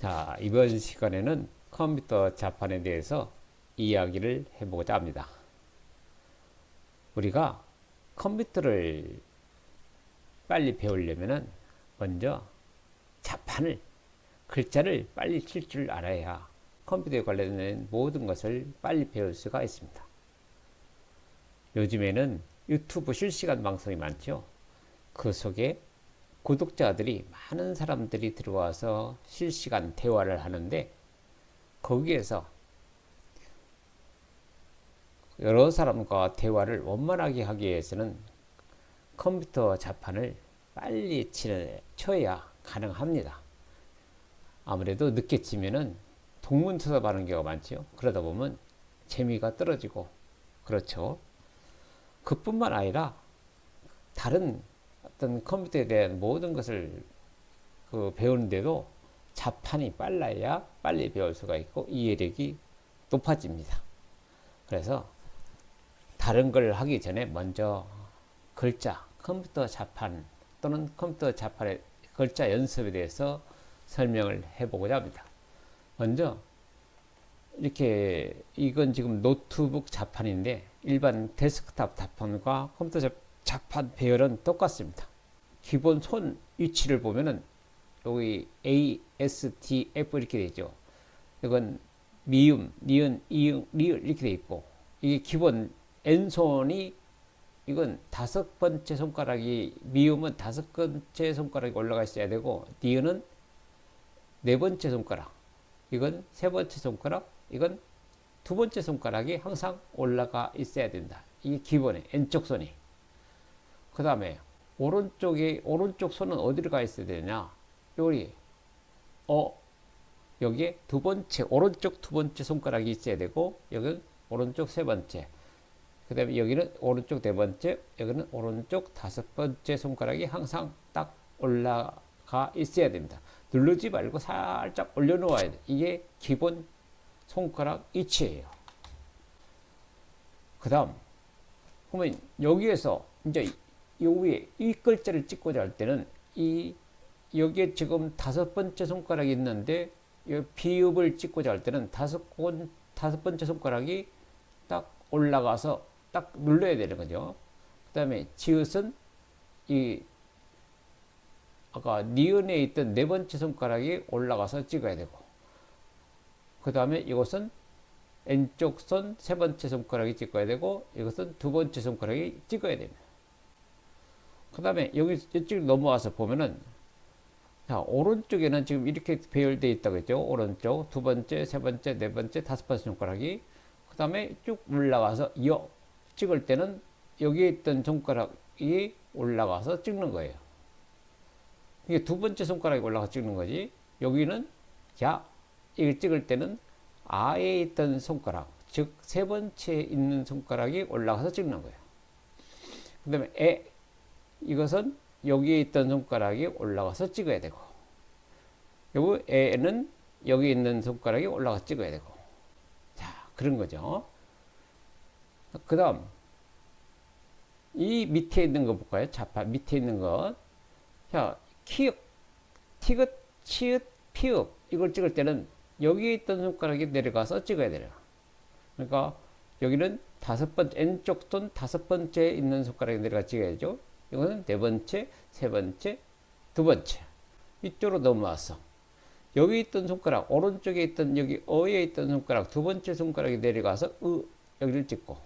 자, 이번 시간에는 컴퓨터 자판에 대해서 이야기를 해보고자 합니다. 우리가 컴퓨터를 빨리 배우려면은 먼저 자판을, 글자를 빨리 칠 줄 알아야 컴퓨터에 관련된 모든 것을 빨리 배울 수가 있습니다. 요즘에는 유튜브 실시간 방송이 많죠. 그 속에 구독자들이 많은 사람들이 들어와서 실시간 대화를 하는데 거기에서 여러 사람과 대화를 원만하게 하기 위해서는 컴퓨터 자판을 빨리 쳐야 가능합니다. 아무래도 늦게 치면은 동문서답하는 경우가 많죠. 그러다 보면 재미가 떨어지고 그렇죠. 그뿐만 아니라 다른 어떤 컴퓨터에 대한 모든 것을 그 배우는데도 자판이 빨라야 빨리 배울 수가 있고 이해력이 높아집니다. 그래서 다른 걸 하기 전에 먼저 글자, 컴퓨터 자판 또는 컴퓨터 자판의 글자 연습에 대해서 설명을 해보고자 합니다. 먼저 이렇게 이건 지금 노트북 자판인데 일반 데스크탑 자판과 컴퓨터 자- 자판 배열은 똑같습니다. 기본 손 위치를 보면은 여기 A, S, T, F 이렇게 되죠. 이건 미음, 니은, 이응, 리을 이렇게 돼 있고 이게 기본 N손이 이건 다섯 번째 손가락이 미음은 다섯 번째 손가락이 올라가 있어야 되고 니은은 네 번째 손가락 이건 세 번째 손가락 이건 두 번째 손가락이 항상 올라가 있어야 된다. 이게 기본에 N쪽 손이. 그 다음에 오른쪽에 오른쪽 손은 어디로 가 있어야 되냐? 여기 어 여기에 두 번째 오른쪽 두 번째 손가락이 있어야 되고 여기는 오른쪽 세 번째. 그 다음에 여기는 오른쪽 네 번째, 여기는 오른쪽 다섯 번째 손가락이 항상 딱 올라가 있어야 됩니다. 누르지 말고 살짝 올려놓아야 돼. 이게 기본 손가락 위치예요. 그 다음, 그러면 여기에서 이제 요 위에 이 글자를 찍고자 할 때는 이 여기에 지금 다섯 번째 손가락이 있는데 이 비읍을 찍고자 할 때는 다섯 번 다섯 번째 손가락이 딱 올라가서 딱 눌러야 되는 거죠. 그 다음에 지읒은 이 아까 니은에 있던 네 번째 손가락이 올라가서 찍어야 되고 그 다음에 이것은 왼쪽 손 세 번째 손가락이 찍어야 되고 이것은 두 번째 손가락이 찍어야 됩니다. 그 다음에 여기 이쪽 넘어와서 보면은 자 오른쪽에는 지금 이렇게 배열되어 있다고 했죠. 오른쪽 두 번째, 세 번째, 네 번째, 다섯 번째 손가락이 그 다음에 쭉 올라가서 여 찍을 때는 여기에 있던 손가락이 올라가서 찍는 거예요. 이게 두 번째 손가락이 올라가서 찍는 거지. 여기는 야 이걸 찍을 때는 아에 있던 손가락, 즉 세 번째 있는 손가락이 올라가서 찍는 거예요. 그 다음에 에 이것은 여기에 있던 손가락이 올라가서 찍어야 되고 여기 에는 여기 있는 손가락이 올라가서 찍어야 되고 자 그런 거죠. 그 다음 이 밑에 있는 거 볼까요? 자파 밑에 있는 것. 자 키읔, 티긋, 치읓, 피읍 이걸 찍을 때는 여기에 있던 손가락이 내려가서 찍어야 돼요. 그러니까 여기는 다섯 번째 왼쪽 손 다섯 번째 있는 손가락이 내려가 찍어야죠. 이거는 네 번째, 세 번째, 두 번째. 이쪽으로 넘어와서. 여기 있던 손가락 오른쪽에 있던 여기 어에 있던 손가락 두 번째 손가락이 내려가서 으 여기를 찍고.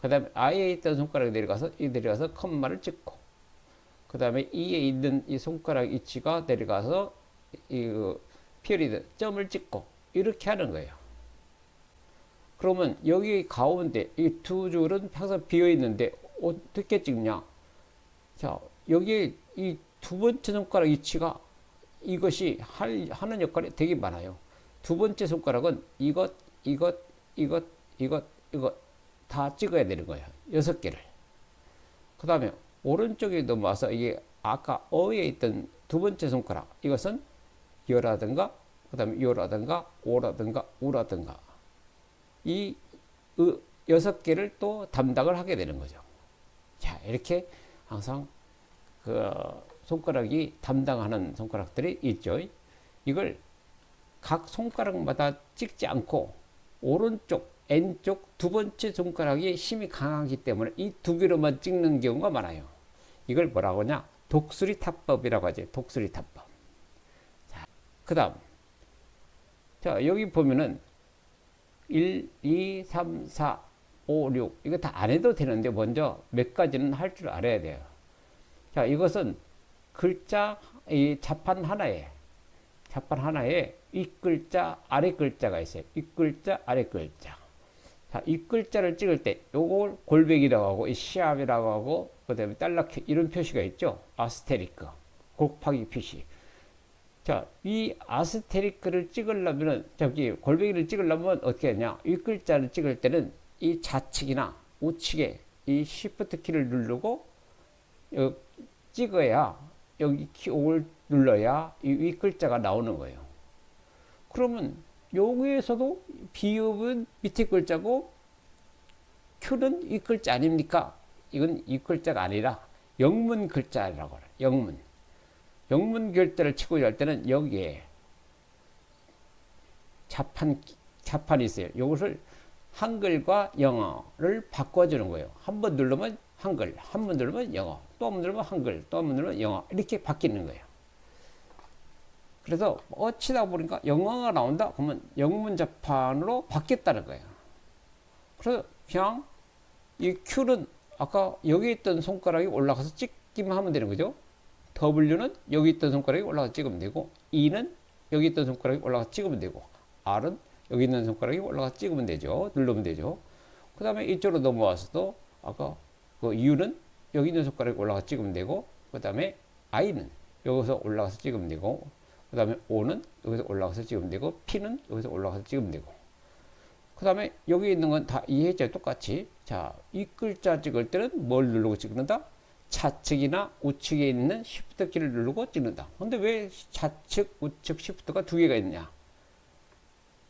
그 다음에 아에 있던 손가락이 내려가서 이 내려가서 컴마를 찍고. 그 다음에 이에 있는 이 손가락 위치가 내려가서 이 피어리드 점을 찍고. 이렇게 하는 거예요. 그러면 여기 가운데 이 두 줄은 항상 비어 있는데 어떻게 찍냐? 자 여기 이 두 번째 손가락 위치가 이것이 할, 하는 역할이 되게 많아요. 두 번째 손가락은 이것, 이것, 이것, 이것, 이것 다 찍어야 되는 거예요. 여섯 개를. 그 다음에 오른쪽에 넘어와서 이게 아까 어에 있던 두 번째 손가락 이것은 여라든가 그 다음에 요라든가 오라든가 우라든가 이 으, 여섯 개를 또 담당을 하게 되는 거죠. 자 이렇게 항상 그 손가락이 담당하는 손가락들이 있죠. 이걸 각 손가락마다 찍지 않고 오른쪽 N쪽 두 번째 손가락이 힘이 강하기 때문에 이 두 개로만 찍는 경우가 많아요. 이걸 뭐라고 하냐? 독수리 탑법이라고 하지. 독수리 탑법. 자, 그 다음. 자, 여기 보면은 1, 2, 3, 4, 5, 6. 이거 다 안 해도 되는데 먼저 몇 가지는 할 줄 알아야 돼요. 자, 이것은 글자, 이 자판 하나에, 자판 하나에 이 글자, 아래 글자가 있어요. 이 글자, 아래 글자. 자, 이 글자를 찍을 때 요걸 골뱅이라고 하고 이 시압이라고 하고 그다음에 달러키 이런 표시가 있죠. 아스테리크 곱하기 표시. 자, 이 아스테리크를 찍으려면은 저기 골뱅이를 찍으려면 어떻게 하냐? 이 글자를 찍을 때는 이 좌측이나 우측에 이 시프트 키를 누르고 여, 찍어야 여기 키를 눌러야 이 위 글자가 나오는 거예요. 그러면 여기에서도 비읍은 밑에 글자고 큐는 이 글자 아닙니까? 이건 이 글자가 아니라 영문 글자라고 그래. 영문. 영문 글자를 치고 할 때는 여기에 자판 자판이 있어요. 이것을 한글과 영어를 바꿔주는 거예요. 한 번 누르면 한글, 한 번 누르면 영어, 또 한 번 누르면 한글, 또 한 번 누르면 영어 이렇게 바뀌는 거예요. 그래서 어치다 보니까 영어가 나온다 그러면 영문 자판으로 바뀌었다는 거예요. 그래서 그냥 이 Q는 아까 여기 있던 손가락이 올라가서 찍기만 하면 되는 거죠. W는 여기 있던 손가락이 올라가서 찍으면 되고 E는 여기 있던 손가락이 올라가서 찍으면 되고 R은 여기 있는 손가락이 올라가서 찍으면 되죠. 누르면 되죠. 그 다음에 이쪽으로 넘어와서도 아까 그 U는 여기 있는 손가락이 올라가서 찍으면 되고 그 다음에 I는 여기서 올라가서 찍으면 되고 그 다음에 O는 여기서 올라가서 찍으면 되고 P는 여기서 올라가서 찍으면 되고. 그 다음에 여기 있는 건 다 이해했죠? 똑같이. 자 이 글자 찍을 때는 뭘 누르고 찍는다? 좌측이나 우측에 있는 Shift 키를 누르고 찍는다. 근데 왜 좌측 우측 Shift가 두 개가 있냐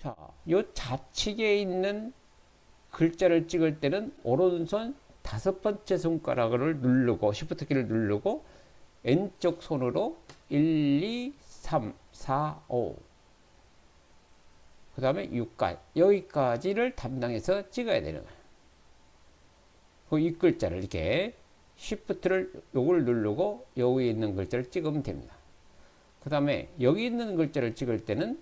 자 요 좌측에 있는 글자를 찍을 때는 오른손 다섯 번째 손가락을 누르고 Shift 키를 누르고 왼쪽 손으로 1, 2, 3, 4, 5. 그 다음에 6까지. 여기까지를 담당해서 찍어야 되는 거예요. 그이 글자를 이렇게 Shift를 요걸 누르고 여기 있는 글자를 찍으면 됩니다. 그 다음에 여기 있는 글자를 찍을 때는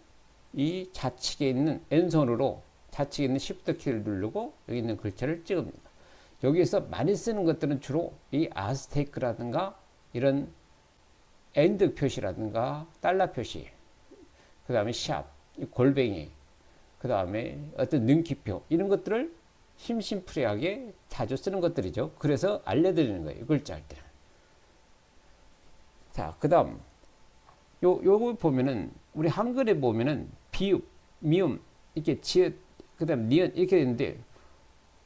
이 좌측에 있는 왼손으로 좌측에 있는 Shift 키를 누르고 여기 있는 글자를 찍습니다. 여기에서 많이 쓰는 것들은 주로 이 아스테이크라든가 이런 엔드 표시라든가 달러 표시, 그 다음에 샵, 골뱅이, 그 다음에 어떤 능키표 이런 것들을 심심풀이하게 자주 쓰는 것들이죠. 그래서 알려드리는 거예요. 이 글자 할 때. 자, 그 다음 요 요거 보면은 우리 한글에 보면은 비읍, 미음 이렇게 지읒, 그 다음 니은 이렇게 되는데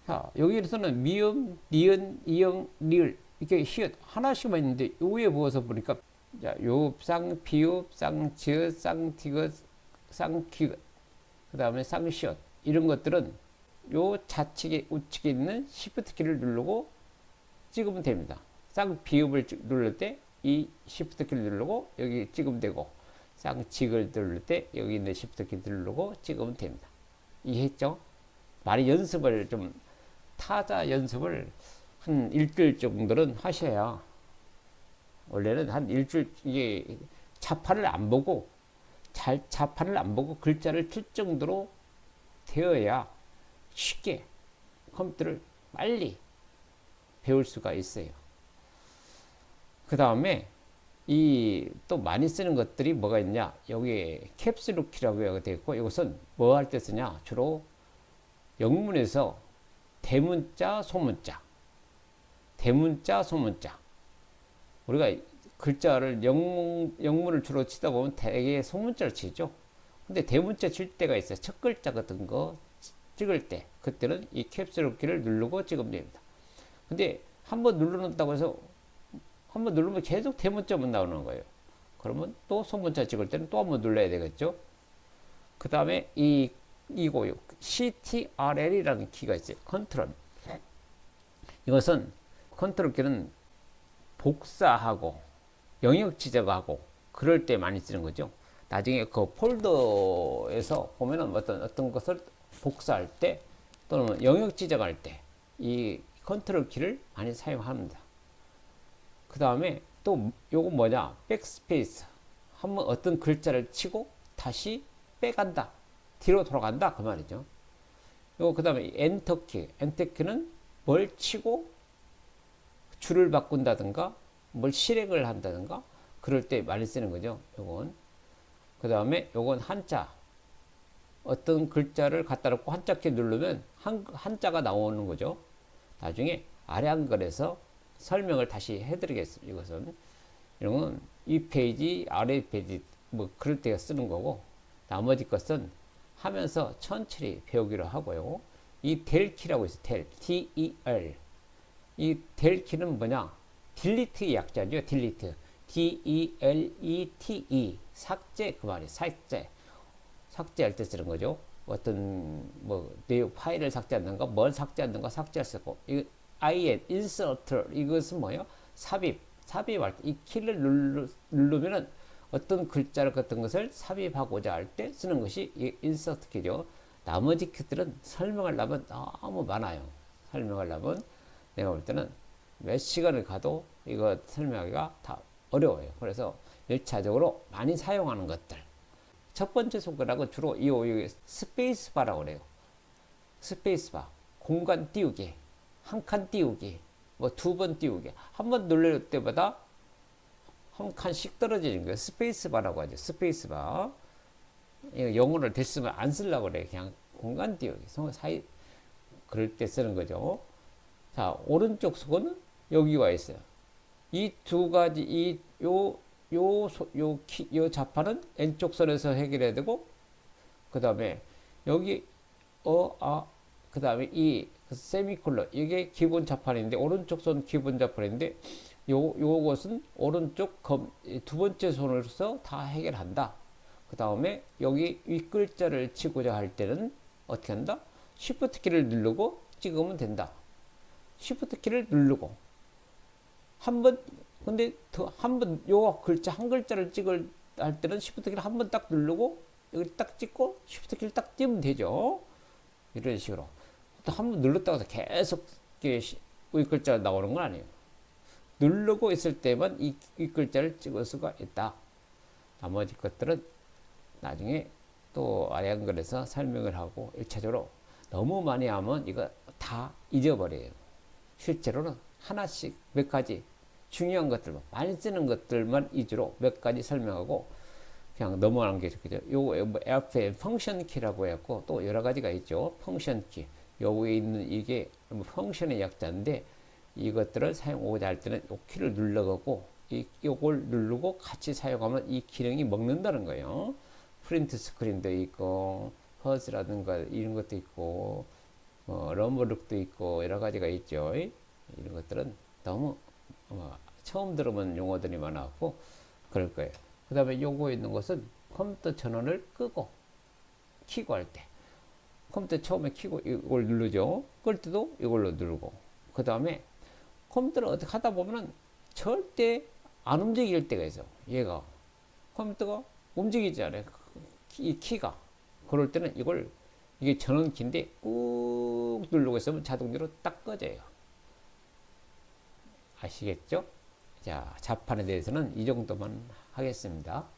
자 여기에서는 미음, 니은, 이응, 리을 이렇게 히읗 하나씩만 있는데 요 위에 부어서 보니까 자, 요읍, 쌍, 비읍, 쌍, 지읒, 쌍, 티귿, 쌍, 기긋, 그 다음에 쌍시옷 이런 것들은 요 좌측에 우측에 있는 Shift 키를 누르고 찍으면 됩니다. 쌍 비읍을 누를 때이 Shift 키를 누르고 여기 찍으면 되고 쌍 직을 누를 때 여기 있는 Shift 키 누르고 찍으면 됩니다. 이해했죠? 많이 연습을 좀 타자 연습을 한 일주일 정도는 하셔야 원래는 한 일주일 이게 자판을 안 보고 잘 자판을 안 보고 글자를 칠 정도로 되어야 쉽게 컴퓨터를 빨리 배울 수가 있어요. 그 다음에 이 또 많이 쓰는 것들이 뭐가 있냐 여기에 캡슐루키라고 되어 있고 이것은 뭐 할 때 쓰냐 주로 영문에서 대문자 소문자 대문자 소문자 우리가 글자를 영문, 영문을 주로 치다 보면 대개 소문자를 치죠. 근데 대문자 칠 때가 있어요. 첫 글자 같은 거 찍을 때 그때는 이 캡슐 키를 누르고 찍으면 됩니다. 근데 한번 눌러놓다고 해서 한번 누르면 계속 대문자만 나오는 거예요. 그러면 또 소문자 찍을 때는 또 한번 눌러야 되겠죠. 그 다음에 이 이거 CTRL이라는 키가 있어요. 컨트롤. 이것은 컨트롤 키는 복사하고 영역 지정하고 그럴 때 많이 쓰는 거죠. 나중에 그 폴더에서 보면은 어떤 어떤 것을 복사할 때 또는 영역 지정할 때 이 컨트롤 키를 많이 사용합니다. 그 다음에 또 요거 뭐냐? 백스페이스 한번 어떤 글자를 치고 다시 빼간다. 뒤로 돌아간다. 그 말이죠. 요거 그 다음에 엔터키 엔터키는 뭘 치고 줄을 바꾼다든가 뭘 실행을 한다든가 그럴 때 많이 쓰는 거죠. 요건. 그 다음에 요건 한자. 어떤 글자를 갖다 놓고 한자 키 누르면 한, 한자가 나오는 거죠. 나중에 아래 한글에서 설명을 다시 해드리겠습니다. 이것은 이런 건 이 페이지 아래 페이지 뭐 그럴 때 쓰는 거고 나머지 것은 하면서 천천히 배우기로 하고요. 이 델키라고 있어요. 델 T-E-L 이 델키는 뭐냐? 딜리트의 약자죠. 딜리트 D-E-L-E-T-E 삭제 그 말이 삭제 삭제할 때 쓰는 거죠. 어떤 뭐 내용 파일을 삭제한다든가 뭘 삭제한다든가 삭제할 수 있고 이 IN insert 이것은 뭐예요? 삽입 삽입할 때 이 키를 누르, 누르면은 어떤 글자를 같은 것을 삽입하고자 할 때 쓰는 것이 이 insert 키죠. 나머지 키들은 설명하려면 너무 많아요. 설명하려면 내가 볼 때는 몇 시간을 가도 이거 설명하기가 다 어려워요. 그래서 1차적으로 많이 사용하는 것들. 첫 번째 손가락은 주로 이, 이 스페이스 바라고 그래요. 스페이스 바. 공간 띄우기. 한 칸 띄우기. 뭐 두 번 띄우기. 한 번 눌릴 때보다 한 칸씩 떨어지는 거예요. 스페이스 바라고 하죠. 스페이스 바. 이거 영어를 됐으면 안 쓰려고 그래. 그냥 공간 띄우기. 사이, 그럴 때 쓰는 거죠. 자, 오른쪽 손은 여기 와 있어요. 이 두 가지, 이, 요, 요, 소, 요, 키, 요 자판은 왼쪽 선에서 해결해야 되고, 그 다음에 여기, 어, 아, 그 다음에 이 세미콜론, 이게 기본 자판인데, 오른쪽 손 기본 자판인데, 요, 요것은 오른쪽 검, 두 번째 손으로서 다 해결한다. 그 다음에 여기 윗글자를 치고자 할 때는 어떻게 한다? Shift 키를 누르고 찍으면 된다. Shift 키를 누르고 한 번 근데 한 번 요 글자 한 글자를 찍을 할 때는 Shift 키를 한 번 딱 누르고 여기 딱 찍고 Shift 키를 딱 띄우면 되죠. 이런 식으로 또 한 번 눌렀다가 계속 윗글자가 나오는 건 아니에요. 누르고 있을 때만 이 윗글자를 찍을 수가 있다. 나머지 것들은 나중에 또 아래 한글에서 설명을 하고 1차적으로 너무 많이 하면 이거 다 잊어버려요. 실제로는 하나씩 몇 가지 중요한 것들만 많이 쓰는 것들만 위주로 몇 가지 설명하고 그냥 넘어가는 게 좋겠죠. 요거 뭐 FM 펑션 키라고 해갖고 또 여러 가지가 있죠. 펑션 키. 여기에 있는 이게 뭐 펑션의 약자인데 이것들을 사용하고자 할 때는 요 키를 눌러가고 이 요걸 누르고 같이 사용하면 이 기능이 먹는다는 거예요. 프린트 스크린도 있고 허스라든가 이런 것도 있고 뭐 럼버룩도 있고 여러 가지가 있죠. 이런 것들은 너무 어, 처음 들어본 용어들이 많아갖고 그럴 거예요. 그 다음에 요거 있는 것은 컴퓨터 전원을 끄고 키고 할 때 컴퓨터 처음에 키고 이걸 누르죠. 끌 때도 이걸로 누르고 그 다음에 컴퓨터를 어떻게 하다 보면은 절대 안 움직일 때가 있어. 얘가 컴퓨터가 움직이지 않아요. 이 키가 그럴 때는 이걸 이게 전원 키인데 꾹 누르고 있으면 자동으로 딱 꺼져요. 아시겠죠? 자, 자판에 대해서는 이 정도만 하겠습니다.